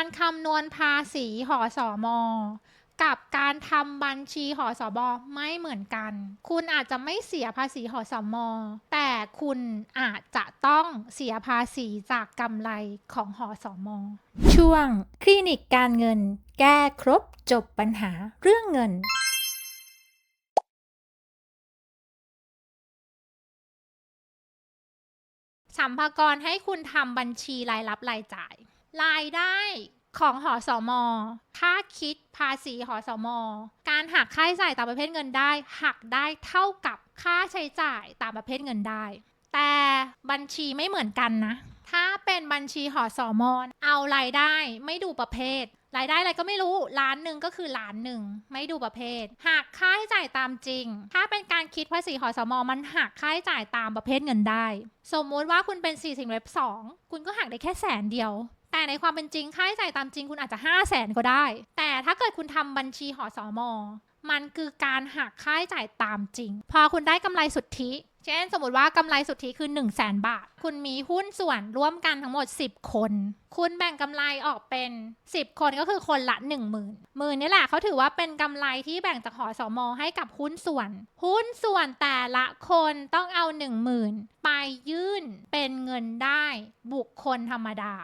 การคำนวณภาษีหอสอมอกับการทำบัญชีหอสอบอไม่เหมือนกัน คุณอาจจะไม่เสียภาษีหอสอมอแต่คุณอาจจะต้องเสียภาษีจากกำไรของหอสอมอช่วงคลินิกการเงิน แก้ครบจบปัญหาเรื่องเงินสัมภากรให้คุณทำบัญชีรายรับรายจ่าย รายได้ของหอสอมอถ้าคิดภาษีหอสอมอการหักค่าใช้จ่ายตามประเภทเงินได้ หักได้เท่ากับค่าใช้จ่ายตามประเภทเงินได้ แต่บัญชีไม่เหมือนกันนะ ถ้าเป็นบัญชีหอสอมอเอารายได้ไม่ดูประเภท รายได้อะไรก็ไม่รู้ล้านหนึ่งก็คือล้านหนึ่งไม่ดูประเภท หักค่าใช้จ่ายตามจริง ถ้าเป็นการคิดภาษีหอสมมันหักค่าใช้จ่ายตามประเภทเงินได้ สมมุติว่าคุณเป็น4สิงเว็บ2คุณก็หักได้แค่แสนเดียว แต่ในความเป็นจริงค่าใช้จ่ายตามจริงคุณอาจจะ 5 0 0แสนก็ได้ แต่ถ้าเกิดคุณทำบัญชีหอสมมันคือการหักค่าใช้จ่ายตามจริง พอคุณได้กำไรสุทธิ เช่นสมมติว่ากำไรสุทธิคือ1 0 0 0 0แสนบาท คุณมีหุ้นส่วนร่วมกันทั้งหมด 10 คน คุณแบ่งกำไรออกเป็น 10 คนก็คือคนละ 1 0,000หมื่นนี่แหละเขาถือว่าเป็นกำไรที่แบ่งจากหอสมอให้กับหุ้นส่วน หุ้นส่วนแต่ละคนต้องเอา 1 0,000 ไปยื่นเป็นเงินได้บุคคลธรรมดา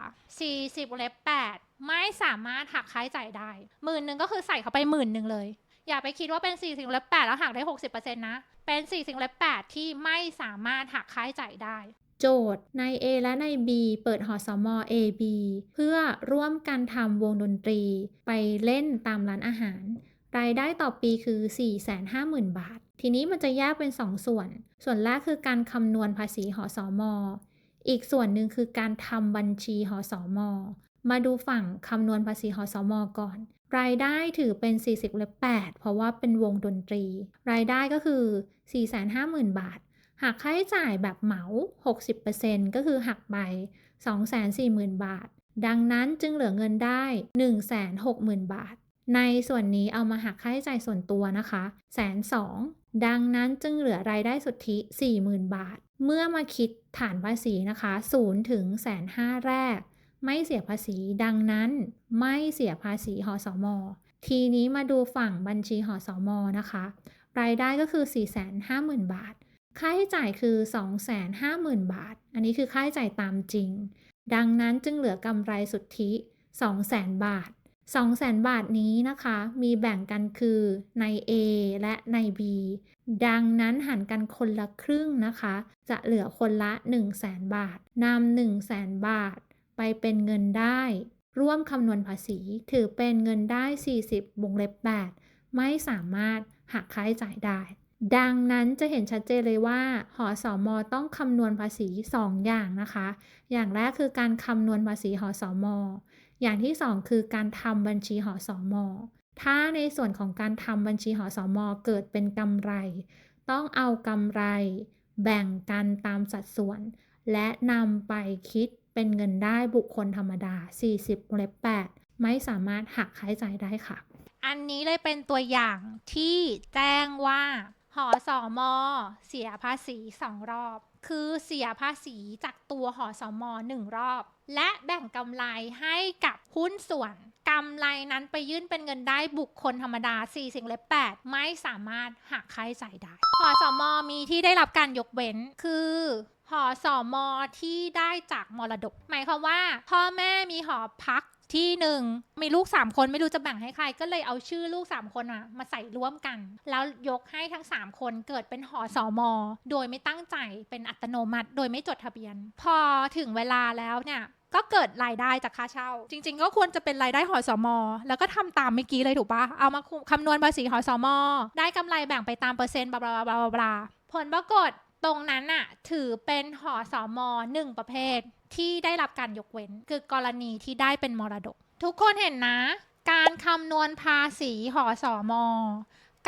40เล็บ8ไม่สามารถหักค่าใช้จ่ายได้หมื่นหนึ่งก็คือใส่เข้าไปหมื่นหนึ่งเลย อย่าไปคิดว่าเป็น4สิงเล็บ8แล้วหักได้ 60%นะ เป็น4สิงเล็บ8ที่ไม่สามารถหักค่าใช้จ่ายได้ โจทย์ใน A และใน B เปิดหอสมอ AB เพื่อร่วมกันทำวงดนตรี ไปเล่นตามร้านอาหาร รายได้ต่อปีคือ 450,000 บาท ทีนี้มันจะแยกเป็น 2 ส่วน ส่วนแรกคือการคำนวณภาษีหอสมอีกส่วนหนึ่งคือการทำบัญชีหอสมมาดูฝั่งคำนวณภาษีหอสมก่อน รายได้ถือเป็น 40เล8เพราะว่าเป็นวงดนตรี รายได้ก็คือ 450,000 บาทหักค่าใช้จ่ายแบบเหมา 60%ก็คือหักไป240,000 บาท ดังนั้นจึงเหลือเงินได้ 160,000 บาท ในส่วนนี้เอามาหักค่าใช้จ่ายส่วนตัวนะคะแสนสองดังนั้นจึงเหลือรายได้สุทธิ 40,000 บาท เมื่อมาคิดฐานภาษีนะคะ0ถึงแสนห้าแรก ไม่เสียภาษีดังนั้นไม่เสียภาษีหอสมทีนี้มาดูฝั่งบัญชีหอสมนะคะ รายได้ก็คือ 450,000 บาท ค่าใช้จ่ายคือ 250,000 บาท อันนี้คือค่าใช้จ่ายตามจริง ดังนั้นจึงเหลือกำไรสุทธิ 200,000 บาท 200,000 บาทนี้นะคะ มีแบ่งกันคือใน A และใน B ดังนั้นหันกันคนละครึ่งนะคะ จะเหลือคนละ 100,000บาทนำ100,000บาท ไปเป็นเงินได้ ร่วมคำนวณภาษี ถือเป็นเงินได้ 40วงเล็บ 8 ไม่สามารถหักค่าใช้จ่ายได้ ดังนั้นจะเห็นชัดเจนเลยว่า หอสอมอต้องคำนวณภาษี 2 อย่างนะคะ อย่างแรกคือการคำนวณภาษีหอสอมออย่างที่ 2 คือการทำบัญชีหอสอมอถ้าในส่วนของการทำบัญชีหอสอมอเกิดเป็นกำไร ต้องเอากำไร แบ่งกันตามสัดส่วน และนำไปคิด เป็นเงินได้บุคคลธรรมดา 40เล็บ8ไม่สามารถหักค่าใช้จ่ายได้ค่ะ อันนี้เลยเป็นตัวอย่างที่แจ้งว่าหอสอมอเสียภาษีสองรอบ คือเสียภาษีจากตัวหอสอมอหนึ่งรอบ และแบ่งกำไรให้กับหุ้นส่วนกำไรนั้นไปยื่นเป็นเงินได้บุคคลธรรมดา 4 สิ่งเล็บ8ไม่สามารถหักค่าใช้จ่ายได้หอสอมอมีที่ได้รับการยกเว้นคือหอสอมอที่ได้จากมรดก หมายความว่า พ่อแม่มีหอพัก ที่หนึ่งมีลูก3คนไม่รู้จะแบ่งให้ใคร ก็เลยเอาชื่อลูก3คนมามาใส่ร่วมกัน แล้วยกให้ทั้ง3คนเกิดเป็นหอสอมอโดยไม่ตั้งใจเป็นอัตโนมัติ โดยไม่จดทะเบียน พอถึงเวลาแล้วเนี่ยก็เกิดรายได้จากค่าเช่า จริง ๆ ก็ควรจะเป็นรายได้หอสมอแล้วก็ทำตามเมื่อกี้เลยถูกปะเอามาคุมคำนวณภาษีหอสมอได้กำไรแบ่งไปตามเปอร์เซ็นต์บลาบลาบลาบลาผลปรากฏตรงนั้นน่ะถือเป็นหอสมอหนึ่งประเภท ที่ได้รับการยกเว้น คือกรณีที่ได้เป็นมรดก ทุกคนเห็นนะ การคำนวณภาษีหอสอมอ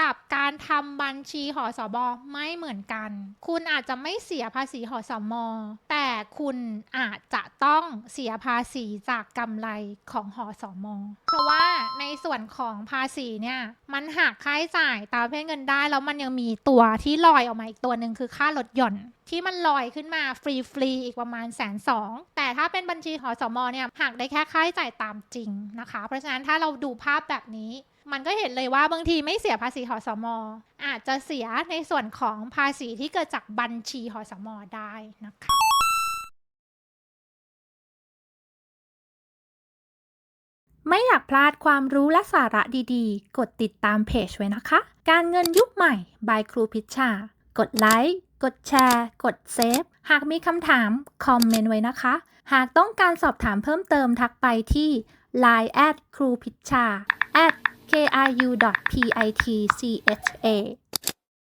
กับการทำบัญชีหอสอบอไม่เหมือนกัน คุณอาจจะไม่เสียภาษีหอสอมอแต่คุณอาจจะต้องเสียภาษีจากกำไรของหอสอมอเพราะว่าในส่วนของภาษีเนี่ยมันหักค่าใช้จ่ายตามเภทเงินได้ แล้วมันยังมีตัวที่ลอยออกมาอีกตัวหนึ่งคือค่าลดหย่อน ที่มันลอยขึ้นมาฟรีๆอีกประมาณแสนสองแต่ถ้าเป็นบัญชีหอสมเนี่ยหักได้แค่ค่าใช้จ่ายตามจริงนะคะ เพราะฉะนั้นถ้าเราดูภาพแบบนี้ มันก็เห็นเลยว่าบางทีไม่เสียภาษีหอสมอาจจะเสียในส่วนของภาษีที่เกิดจากบัญชีหอสมได้นะคะไม่อยากพลาดความรู้และสาระดีๆ กดติดตามเพจไว้นะคะ การเงินยุคใหม่ by ครูพิชชา กดไลค์ กดแชร์ กดเซฟ หากมีคำถาม คอมเมนต์ไว้นะคะ หากต้องการสอบถามเพิ่มเติมทักไปที่ line at ครูพิชชา at kru.pitcha